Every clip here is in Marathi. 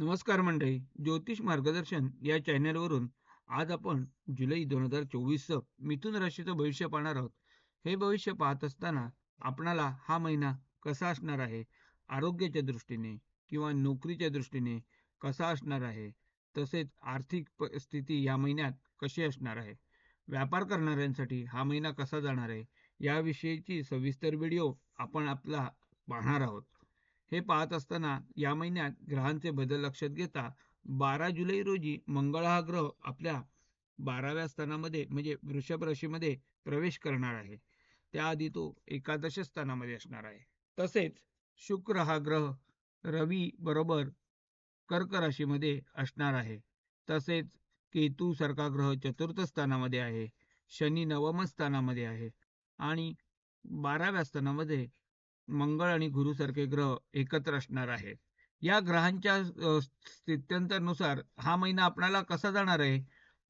नमस्कार मंडळी ज्योतिष मार्गदर्शन या चॅनलवरून आज आपण जुलै दोन हजार चोवीसचं मिथुन राशीचं भविष्य पाहणार आहोत. हे भविष्य पाहत असताना आपणाला हा महिना कसा असणार आहे? आरोग्याच्या दृष्टीने किंवा नोकरीच्या दृष्टीने कसा असणार आहे? तसेच आर्थिक स्थिती या महिन्यात कशी असणार आहे? व्यापार करणाऱ्यांसाठी हा महिना कसा जाणार आहे? याविषयीची सविस्तर व्हिडिओ आपण आपला पाहणार आहोत. हे पाहत असताना या महिन्यात ग्रहांचे बदल लक्षात घेता बारा जुलै रोजी मंगळ हा ग्रह आपल्या बाराव्या स्थानामध्ये म्हणजे वृषभ राशीमध्ये प्रवेश करणार आहे. त्याआधी तो एकादश स्थानामध्ये असणार आहे. तसेच शुक्र हा ग्रह रवी बरोबर कर्क राशीमध्ये असणार आहे. तसेच केतू सारखा ग्रह चतुर्थ स्थानामध्ये आहे. शनी नवम स्थानामध्ये आहे. आणि बाराव्या स्थानामध्ये मंगळ आणि गुरुसारखे ग्रह एकत्र असणार आहेत. या ग्रहांच्या स्थित्यंतरनुसार हा महिना आपणाला कसा जाणार आहे?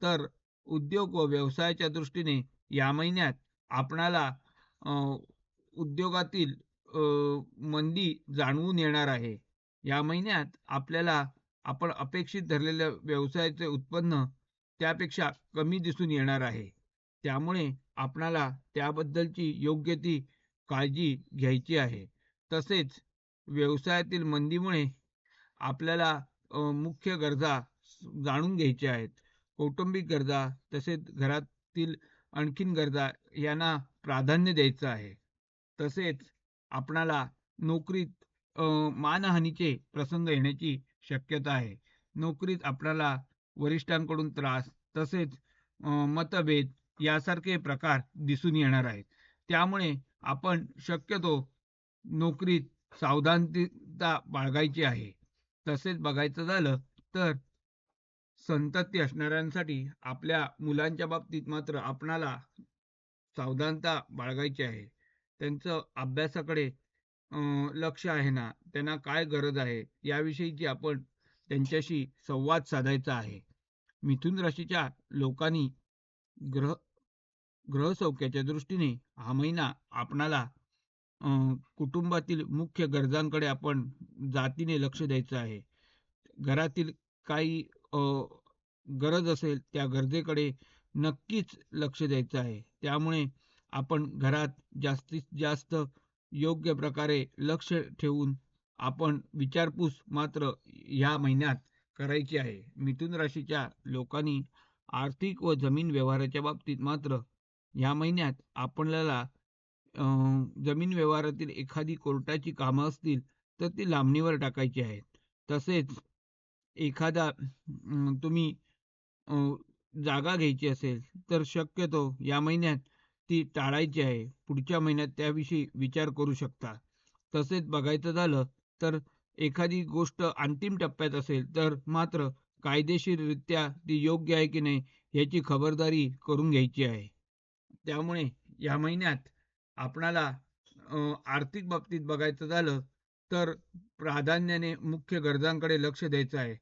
तर उद्योग व व्यवसायाच्या दृष्टीने या महिन्यात आपणाला उद्योगातील मंदी जाणवून येणार आहे. या महिन्यात आपल्याला आपण अपेक्षित धरलेल्या व्यवसायाचे उत्पन्न त्यापेक्षा कमी दिसून येणार आहे. त्यामुळे आपणाला त्याबद्दलची योग्य ती काळजी घ्यायची आहे. तसेच व्यवसायातील मंदीमुळे आपल्याला मुख्य गरजा जाणून घ्यायच्या आहेत. कौटुंबिक गरजा तसेच घरातील आणखीन गरजा यांना प्राधान्य द्यायचं आहे. तसेच आपणाला नोकरीत मानहानीचे प्रसंग येण्याची शक्यता आहे. नोकरीत आपल्याला वरिष्ठांकडून त्रास तसेच मतभेद यासारखे प्रकार दिसून येणार आहेत. त्यामुळे आपण शक्यतो नोकरीत सावधानता बाळगायची आहे. तसेच बघायचं झालं तर संतती असणाऱ्यांसाठी आपल्या मुलांच्या बाबतीत मात्र आपणाला सावधानता बाळगायची आहे. त्यांचं अभ्यासाकडे लक्ष आहे ना? त्यांना काय गरज आहे? याविषयीची आपण त्यांच्याशी संवाद साधायचा आहे. मिथुन राशीच्या लोकांनी ग्रह ग्रहसौख्याच्या दृष्टीने हा महिना आपणाला कुटुंबातील मुख्य गरजांकडे आपण जातीने लक्ष द्यायचं आहे. घरातील काही गरज असेल त्या गरजेकडे नक्कीच लक्ष द्यायचं आहे. त्यामुळे आपण घरात जास्तीत जास्त योग्य प्रकारे लक्ष ठेवून आपण विचारपूस मात्र ह्या महिन्यात करायची आहे. मिथुन राशीच्या लोकांनी आर्थिक व जमीन व्यवहाराच्या बाबतीत मात्र या महिन्यात आपल्याला जमीन व्यवहारातील एखादी कोर्टाची कामं असतील तर ती लांबणीवर टाकायची आहेत. तसेच एखादा तुम्ही जागा घ्यायची असेल तर शक्यतो या महिन्यात ती टाळायची आहे. पुढच्या महिन्यात त्याविषयी विचार करू शकता. तसेच बघायचं झालं तर एखादी गोष्ट अंतिम टप्प्यात असेल तर मात्र कायदेशीररित्या ती योग्य आहे की नाही याची खबरदारी करून घ्यायची आहे. त्यामुळे या महिन्यात आपणाला आर्थिक बाबतीत बघायचं झालं तर प्राधान्याने मुख्य गरजांकडे लक्ष द्यायचं आहे.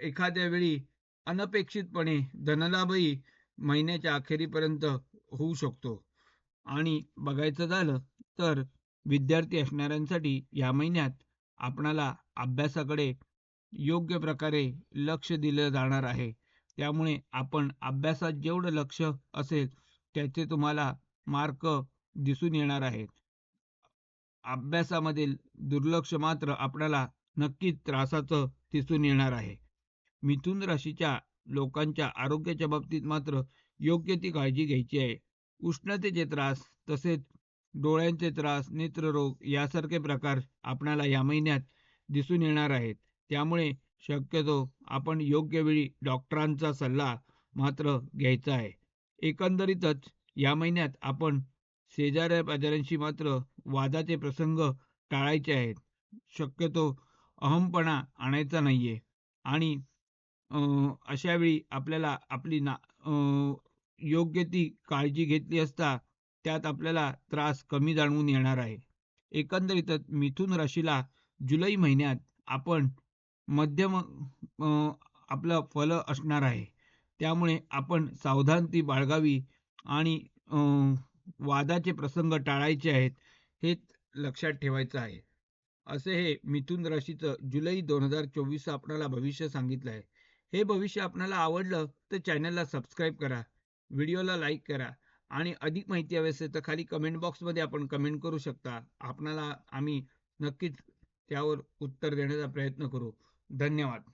एखाद्या वेळी अनपेक्षितपणे धनलाभही महिन्याच्या अखेरीपर्यंत होऊ शकतो. आणि बघायचं झालं तर विद्यार्थी असणाऱ्यांसाठी या महिन्यात आपणाला अभ्यासाकडे योग्य प्रकारे लक्ष दिलं जाणार आहे. त्यामुळे आपण अभ्यासात जेवढं लक्ष असेल त्याचे तुम्हाला मार्क दिसून येणार आहेत. अभ्यासामधील दुर्लक्ष मात्र आपल्याला नक्कीच त्रासाचं दिसून येणार आहे. मिथुन राशीच्या लोकांच्या आरोग्याच्या बाबतीत मात्र योग्य ती काळजी घ्यायची आहे. उष्णतेचे त्रास तसेच डोळ्यांचे त्रास नेत्ररोग यासारखे प्रकार आपल्याला या महिन्यात दिसून येणार आहेत. त्यामुळे शक्यतो आपण योग्य वेळी डॉक्टरांचा सल्ला मात्र घ्यायचा आहे. एकंदरीतच या महिन्यात आपण शेजाऱ्या पाजाऱ्यांशी मात्र वादाचे प्रसंग टाळायचे आहेत. शक्यतो अहमपणा आणायचा नाहीये. आणि अशा वेळी आपल्याला आपली ना योग्य ती काळजी घेतली असता त्यात आपल्याला त्रास कमी जाणवून येणार आहे. एकंदरीतच मिथुन राशीला जुलै महिन्यात आपण मध्यम आपलं फल असणार आहे. त्यामुळे आपण सावधानती बाळगावी आणि वादाचे प्रसंग टाळायचे आहेत हे लक्षात ठेवायचं आहे. असे हे मिथुन राशीचं जुलै दोन हजार चोवीस आपणाला भविष्य सांगितलं आहे. हे भविष्य आपणाला आवडलं तर चॅनलला सबस्क्राईब करा व्हिडिओला लाईक करा आणि अधिक माहिती हवी असेल तर खाली कमेंट बॉक्समध्ये आपण कमेंट करू शकता. आपणाला आम्ही नक्कीच त्यावर उत्तर देण्याचा प्रयत्न करू. धन्यवाद.